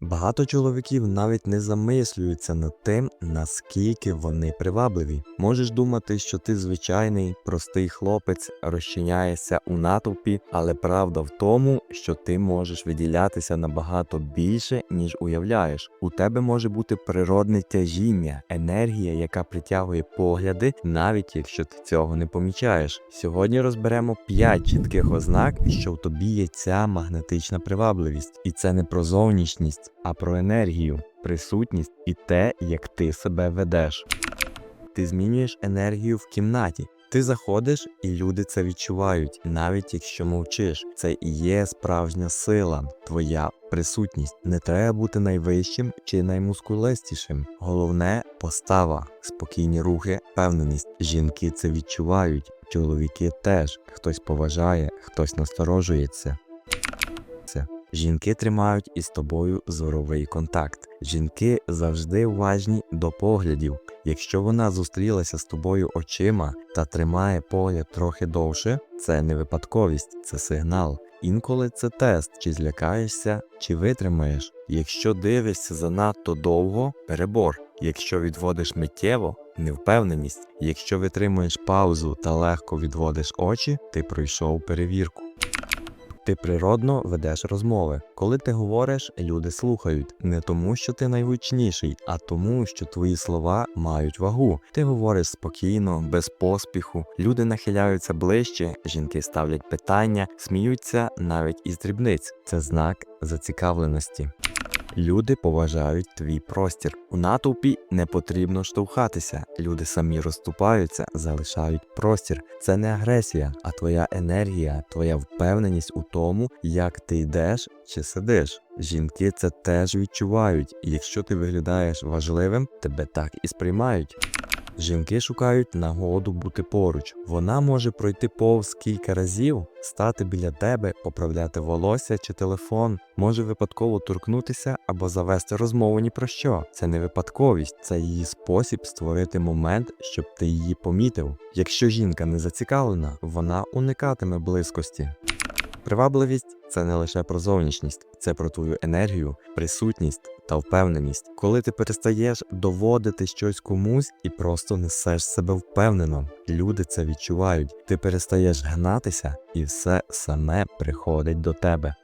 Багато чоловіків навіть не замислюються над тим, наскільки вони привабливі. Можеш думати, що ти звичайний, простий хлопець, розчиняєшся у натовпі, але правда в тому, що ти можеш виділятися набагато більше, ніж уявляєш. У тебе може бути природне тяжіння, енергія, яка притягує погляди, навіть якщо ти цього не помічаєш. Сьогодні розберемо 5 чітких ознак, що в тобі є ця магнетична привабливість, і це не про зовнішність, а про енергію, присутність і те, як ти себе ведеш. Ти змінюєш енергію в кімнаті. Ти заходиш, і люди це відчувають, навіть якщо мовчиш. Це і є справжня сила, твоя присутність. Не треба бути найвищим чи наймускулистішим. Головне постава, спокійні рухи, впевненість. Жінки це відчувають, чоловіки теж. Хтось поважає, хтось насторожується. Це. Жінки тримають із тобою зоровий контакт. Жінки завжди уважні до поглядів. Якщо вона зустрілася з тобою очима та тримає погляд трохи довше, це не випадковість, це сигнал. Інколи це тест, чи злякаєшся, чи витримаєш. Якщо дивишся занадто довго перебор. Якщо відводиш миттєво невпевненість. Якщо витримуєш паузу та легко відводиш очі, ти пройшов перевірку. Ти природно ведеш розмови. Коли ти говориш, люди слухають не тому, що ти найгучніший, а тому, що твої слова мають вагу. Ти говориш спокійно, без поспіху. Люди нахиляються ближче, жінки ставлять питання, сміються навіть із дрібниць. Це знак зацікавленості. Люди поважають твій простір. У натовпі не потрібно штовхатися. Люди самі розступаються, залишають простір. Це не агресія, а твоя енергія, твоя впевненість у тому, як ти йдеш чи сидиш. Жінки це теж відчувають, якщо ти виглядаєш важливим, тебе так і сприймають. Жінки шукають нагоду бути поруч. Вона може пройти повз кілька разів, стати біля тебе, поправляти волосся чи телефон, може випадково торкнутися або завести розмову ні про що. Це не випадковість, це її спосіб створити момент, щоб ти її помітив. Якщо жінка не зацікавлена, вона уникатиме близькості. Привабливість це не лише про зовнішність, це про твою енергію, присутність та впевненість. Коли ти перестаєш доводити щось комусь і просто несеш себе впевнено, люди це відчувають. Ти перестаєш гнатися, і все саме приходить до тебе.